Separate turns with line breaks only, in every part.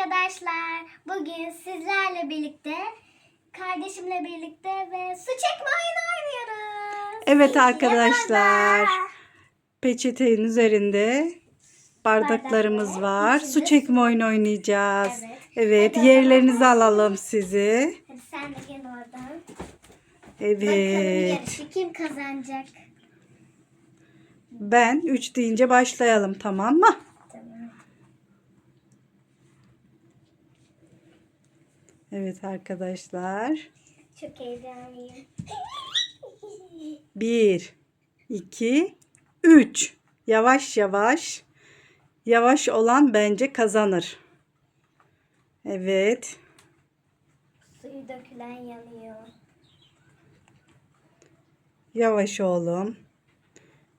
arkadaşlar. Bugün sizlerle birlikte, kardeşimle birlikte ve su çekme oyunu oynuyoruz.
Evet arkadaşlar. Peçetenin üzerinde bardaklarımız var. Su çekme oyunu oynayacağız.
Evet.
Evet,
Hadi
yerlerinizi alalım sizi.
Hadi sen de gel oradan. Bakalım
Evet.
yarışı kim kazanacak?
Ben 3 deyince başlayalım tamam mı?
Tamam.
Evet arkadaşlar.
Çok heyecanlıyım.
1 2 3 Yavaş yavaş. Yavaş olan bence kazanır. Evet.
Suyu dökülen yanıyor.
Yavaş oğlum.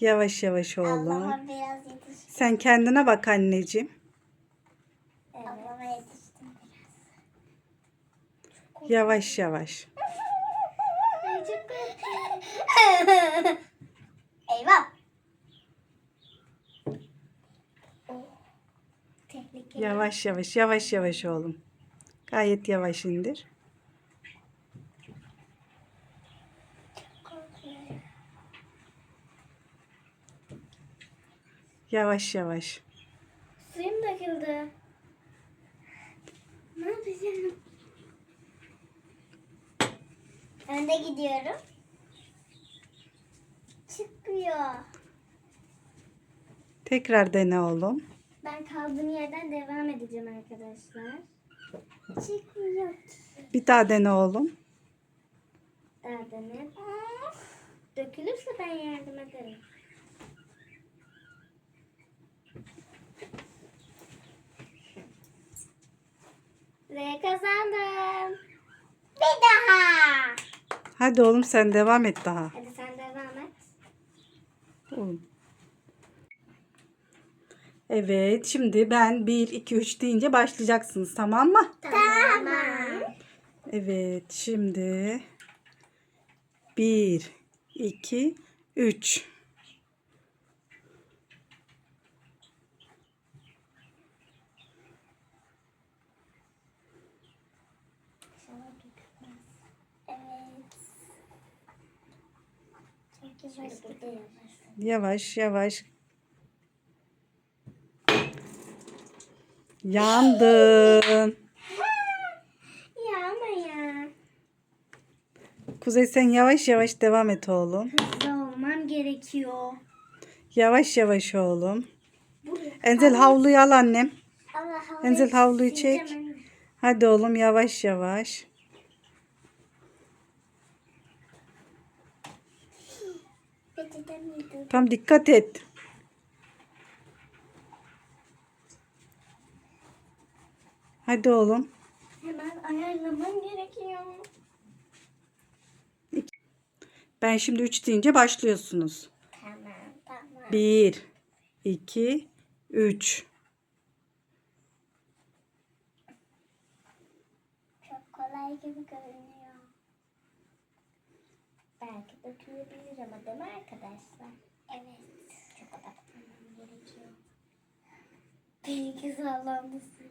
Yavaş yavaş oğlum.
Allah'a biraz yetiş.
Sen kendine bak anneciğim.
Evet. Allah'a yetiştim biraz.
Yavaş yavaş.
Eyvah.
Yavaş yavaş, yavaş yavaş oğlum. Gayet yavaş indir. Yavaş yavaş.
Suyum döküldü. Ne yapacağım? Önde gidiyorum. Çıkıyor.
Tekrar dene oğlum.
Ben kaldığım yerden devam edeceğim arkadaşlar. Çıkmıyor.
Bir daha dene oğlum.
Daha dene. Dökülürse ben yardım ederim. Ve kazandım. Bir daha.
Hadi oğlum sen devam et daha.
Hadi sen devam et.
Oğlum. Evet, şimdi ben 1, 2, 3 deyince başlayacaksınız tamam mı?
Tamam.
Evet, şimdi 1, 2, 3.
Evet. Çok yavaş yavaş.
Yavaş. Yandın.
Ya ama ya.
Kuzey sen yavaş yavaş devam et oğlum.
Hızlı olmam gerekiyor.
Yavaş yavaş oğlum.
Buraya.
Enzel havluyu al annem.
Allah Allah.
Enzel havluyu çek. Hadi oğlum yavaş yavaş.
Peçeten miydi?
Tam dikkat et. Hadi oğlum.
Hemen ayarlamam gerekiyor.
Ben şimdi 3 deyince başlıyorsunuz.
Tamam tamam.
1 2 3
Çok kolay gibi görünüyor. Belki dökülebilir ama değil mi arkadaşlar? Evet. Çok odaklanmam gerekiyor. Benimki sallandı suyu.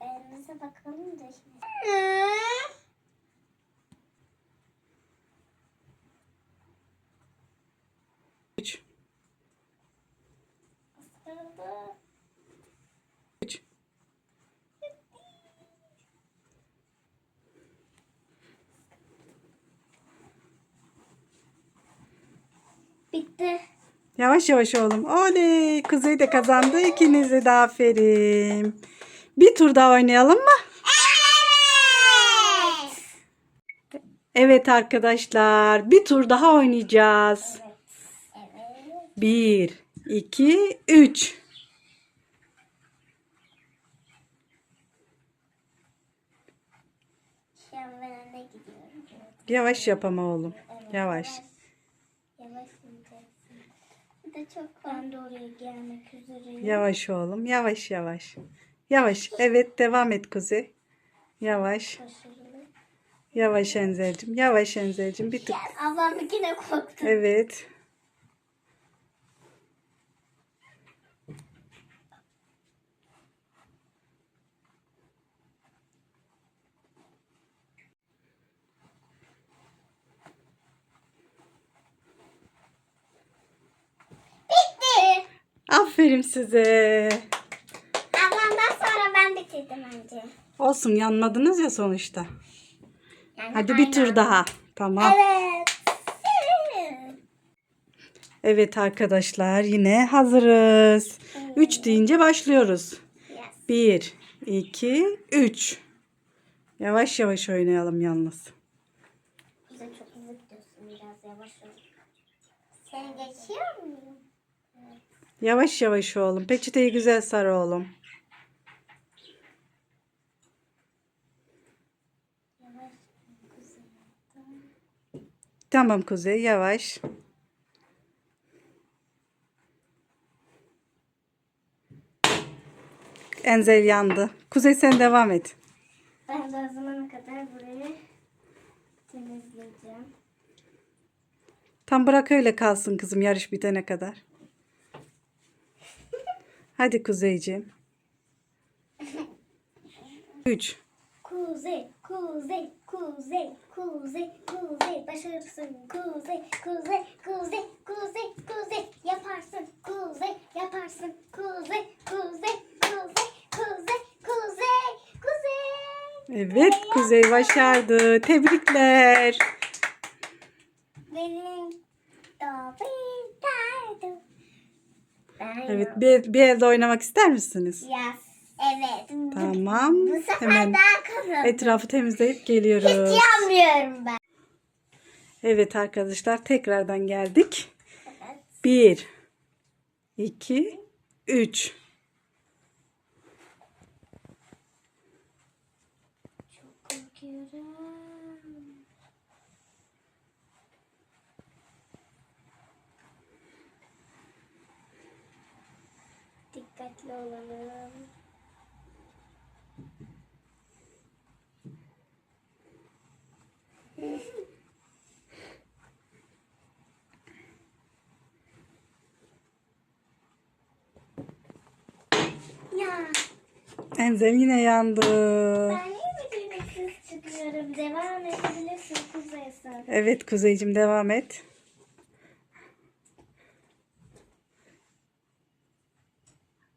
Elimize bakalım da şimdi.
3
Isırdı.
3
Bitti.
Yavaş yavaş oğlum. Oley! Kuzey de kazandı. İkinize de aferin. Bir tur daha oynayalım mı?
Evet.
Evet arkadaşlar. Bir tur daha oynayacağız.
Evet.
1 2 3
Şu an ben önde gidiyorum. Evet.
Yavaş yap ama oğlum.
Evet,
Yavaş.
De çok ben de oraya gelmek üzereyim.
Yavaş oğlum. Yavaş yavaş. Yavaş. Evet devam et Kuzey. Yavaş.
Başarılı.
Yavaş Enzel'cim. Yavaş Enzel'cim. Bir tık.
Ablam yine korktu.
Evet. Aferin size.
Ablamdan sonra ben bitirdim önce.
Olsun yanmadınız ya sonuçta.
Yani
Hadi bir tur daha. Tamam.
Evet.
Evet arkadaşlar yine hazırız. 3 deyince başlıyoruz.
Yes.
1, 2, 3. Yavaş yavaş oynayalım yalnız.
Bize çok hızlı gidiyorsun biraz yavaş ol. Seni geçiyor muyum?
Yavaş yavaş oğlum. Peçeteyi güzel sar oğlum. Tamam Kuzey yavaş. Enzel yandı. Kuzey sen devam et.
Ben de o zamana kadar burayı temizleyeceğim.
Tam bırak öyle kalsın kızım yarış bitene kadar. Hadi Kuzeyciğim. 3.
Kuzey, kuzey, kuzey, kuzey, kuzey, başarısın. Kuzey, kuzey, kuzey, kuzey, kuzey, yaparsın. Kuzey, yaparsın. Kuzey, kuzey, kuzey, kuzey, kuzey, kuzey.
Evet Kuzey başardı. Tebrikler.
Benim dobin derdim. Ben
Evet bir, bir evde oynamak ister misiniz?
Yes. Evet.
Tamam.
Bu sefer
Hemen
daha
etrafı temizleyip geliyoruz.
Hiç yanmıyorum ben.
Evet arkadaşlar tekrardan geldik.
Evet.
1 2 3
Çok korkuyorum. Dikkatli olalım. ya.
Enzel yine yandı.
Ben niye beceriksiz çıkıyorum? Devam edebilirsin Kuzey sen.
Evet Kuzeycim devam et.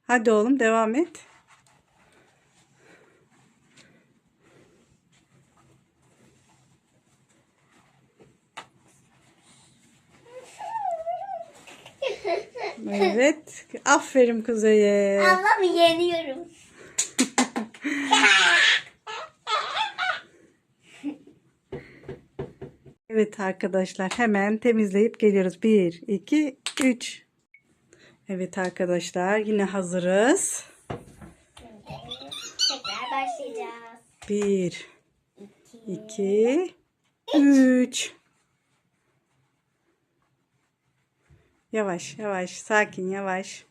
Hadi oğlum devam et. Evet. Aferin Kuzey'e.
Allah'ım yeniyorum.
Evet arkadaşlar hemen temizleyip geliyoruz. 1, 2, 3. Evet arkadaşlar yine hazırız.
Tekrar başlayacağız.
1,
İki.
2, 3. Yavaş yavaş sakin yavaş.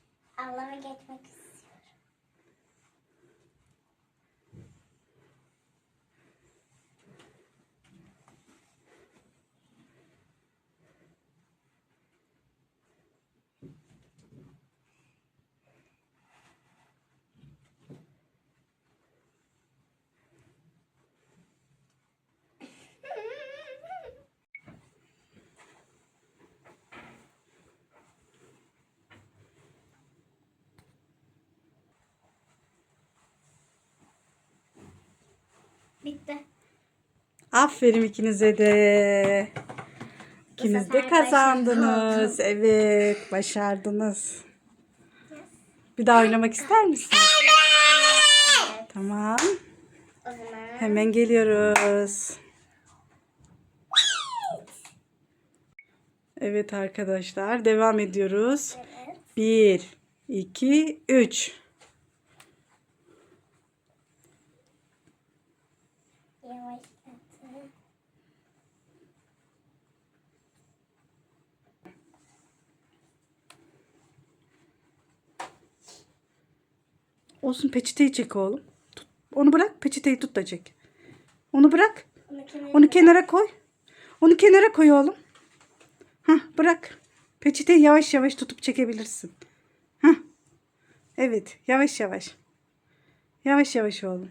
Bitti.
Aferin ikinize de. İkiniz de kazandınız. Evet başardınız. Bir daha oynamak ister misin? Tamam. Hemen geliyoruz. Evet arkadaşlar devam ediyoruz.
evet.
1, 2, 3.
Yavaşlatın.
Olsun peçeteyi çek oğlum. Tut. Onu bırak peçeteyi tut da çek. Onu bırak.
Onu kenara
Onu kenara koy. Onu kenara koy oğlum. Hah bırak. Peçeteyi yavaş yavaş tutup çekebilirsin. Hah. Evet yavaş yavaş. Yavaş yavaş oğlum.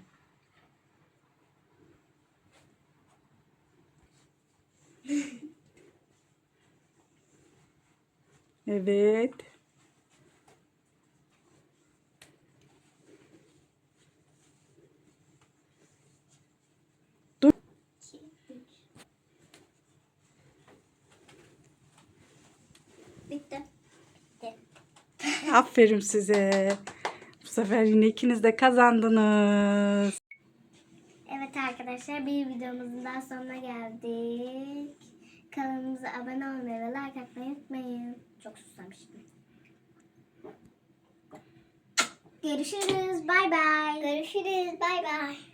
Evet.
Bitti. Bitti.
Aferin size. Bu sefer yine ikiniz de kazandınız.
Evet arkadaşlar bir videomuzun daha sonuna geldik. Kanalımıza abone olmayı ve like atmayı unutmayın. Çok susamıştım. Görüşürüz. Bay bay. Görüşürüz. Bay bay.